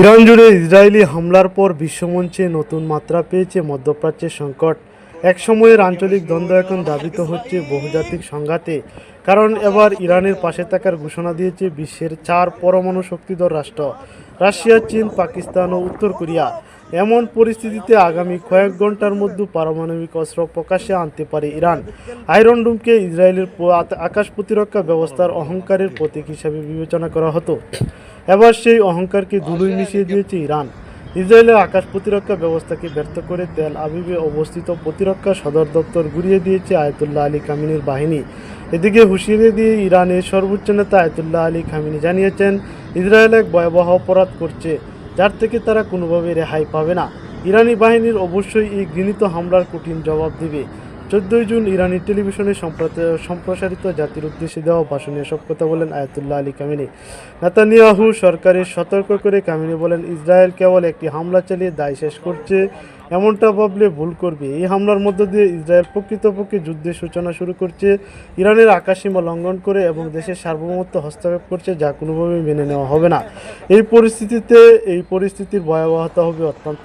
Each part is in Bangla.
ইরান জুড়ে ইসরায়েলি হামলার পর বিশ্বমঞ্চে নতুন মাত্রা পেয়েছে মধ্যপ্রাচ্যের সংকট। এক সময়ের আঞ্চলিক দ্বন্দ্ব এখন দাবিত হচ্ছে বহুজাতিক সংঘাতে, কারণ এবার ইরানের পাশে থাকার ঘোষণা দিয়েছে বিশ্বের চার পরমাণু শক্তিধর রাষ্ট্র, রাশিয়া, চীন, পাকিস্তান ও উত্তর কোরিয়া। এমন পরিস্থিতিতে আগামী কয়েক ঘণ্টার মধ্যে পারমাণবিক অস্ত্র প্রকাশ্যে আনতে পারে ইরান। আয়রন ডুমকে ইসরায়েলের আকাশ প্রতিরক্ষা ব্যবস্থার অহংকারের প্রতীক হিসাবে বিবেচনা করা হতো। এবার সেই অহংকারকে ধুলোয় মিশিয়ে দিয়েছে ইরান। ইসরায়েলের আকাশ প্রতিরক্ষা ব্যবস্থাকে ব্যর্থ করে তেল আবিবে অবস্থিত প্রতিরক্ষা সদর দপ্তর ঘুরিয়ে দিয়েছে আয়তুল্লাহ আলী কামিনীর বাহিনী। এদিকে হুঁশিয়ারি দিয়ে ইরানের সর্বোচ্চ নেতা আয়তুল্লাহ আলী খামিনি জানিয়েছেন, ইসরায়েল এক ভয়াবহ অপরাধ করছে। যার থেকে তারা কোনোভাবে রেহাই পাবে না। ইরানি বাহিনীর অবশ্যই এই ঘৃণিত হামলার কঠিন জবাব দেবে। চোদ্দই জুন ইরানি টেলিভিশনে সম্প্রসারিত জাতির উদ্দেশ্যে দেওয়া ভাষণে এসব কথা বলেন আয়াতুল্লাহ আলী কামিনী। নেতানিয়াহু সরকারের সতর্ক করে কামিনী বলেন, ইসরায়েল কেবল একটি হামলা চালিয়ে দায় শেষ করছে। এমনটা ভাবলে ভুল করবে। এই হামলার মধ্য দিয়ে ইসরায়েল প্রকৃতপক্ষে যুদ্ধের সূচনা শুরু করছে, ইরানের আকাশসীমা লঙ্ঘন করে এবং দেশের সার্বভৌমত্ব হস্তক্ষেপ করছে যা কোনোভাবেই মেনে নেওয়া হবে না। এই পরিস্থিতিতে এই পরিস্থিতির ভয়াবহতা হবে অত্যন্ত।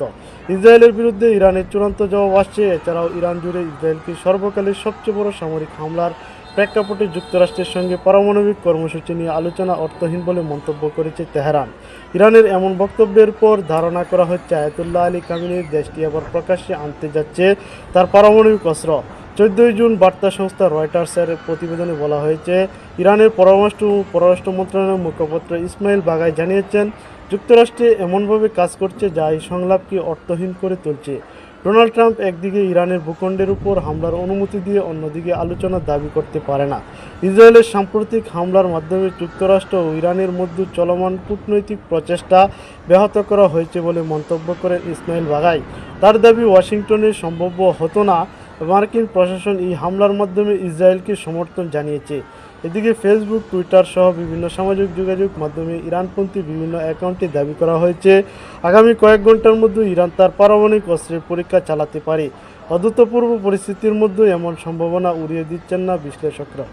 ইসরায়েলের বিরুদ্ধে ইরানের চূড়ান্ত জবাব আসছে। এছাড়াও ইরান জুড়ে ইসরায়েলকে সর্বকালের সবচেয়ে বড় সামরিক হামলার প্রেক্ষাপটে যুক্তরাষ্ট্রের সঙ্গে পারমাণবিক কর্মসূচি নিয়ে আলোচনা অর্থহীন বলে মন্তব্য করেছে তেহরান। ইরানের এমন বক্তব্যের পর ধারণা করা হচ্ছে, আয়াতুল্লাহ আলী কামিনীর দেশটি আবার প্রকাশ্যে আনতে যাচ্ছে তার পারমাণবিক অস্ত্র। চোদ্দই জুন বার্তা সংস্থা রয়টার্সের প্রতিবেদনে বলা হয়েছে, ইরানের পররাষ্ট্র পররাষ্ট্র মন্ত্রণালয়ের মুখপাত্র ইসমাইল বাগাই জানিয়েছেন, যুক্তরাষ্ট্রে এমনভাবে কাজ করছে যা এই সংলাপকে অর্থহীন করে তুলছে। ডোনাল্ড ট্রাম্প একদিকে ইরানের ভূখণ্ডের উপর হামলার অনুমতি দিয়ে অন্যদিকে আলোচনার দাবি করতে পারে না। ইসরায়েলের সাম্প্রতিক হামলার মাধ্যমে যুক্তরাষ্ট্র ও ইরানের মধ্যে চলমান কূটনৈতিক প্রচেষ্টা ব্যাহত করা হয়েছে বলে মন্তব্য করেন ইসমাইল বাগাই। তার দাবি ওয়াশিংটনের সম্ভাব্য হতো না। মার্কিন প্রশাসন এই হামলার মাধ্যমে ইসরায়েলকে সমর্থন জানিয়েছে। এদিকে ফেসবুক টুইটার সহ বিভিন্ন সামাজিক যোগাযোগ মাধ্যমে ইরানপন্থী বিভিন্ন অ্যাকাউন্টে দাবি করা হয়েছে। আগামী কয়েক ঘণ্টার মধ্যে ইরান তার পারমাণবিক অস্ত্রের পরীক্ষা চালাতে পারে। অভূতপূর্ব পরিস্থিতির মধ্যে এমন সম্ভাবনা উড়িয়ে দিচ্ছেন না বিশ্লেষকরা।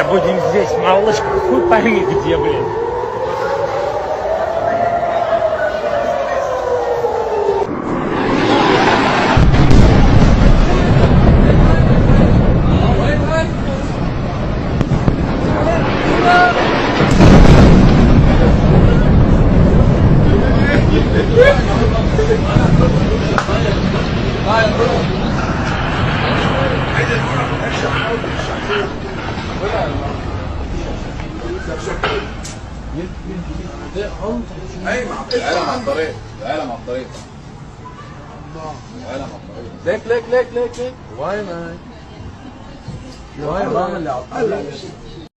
Бля, будем здесь, малышка, хуй пойми где, блин. أيوه القلم على الطريق القلم على الطريق القلم على الطريق ليك ليك ليك ليك ليك واي مان واي مان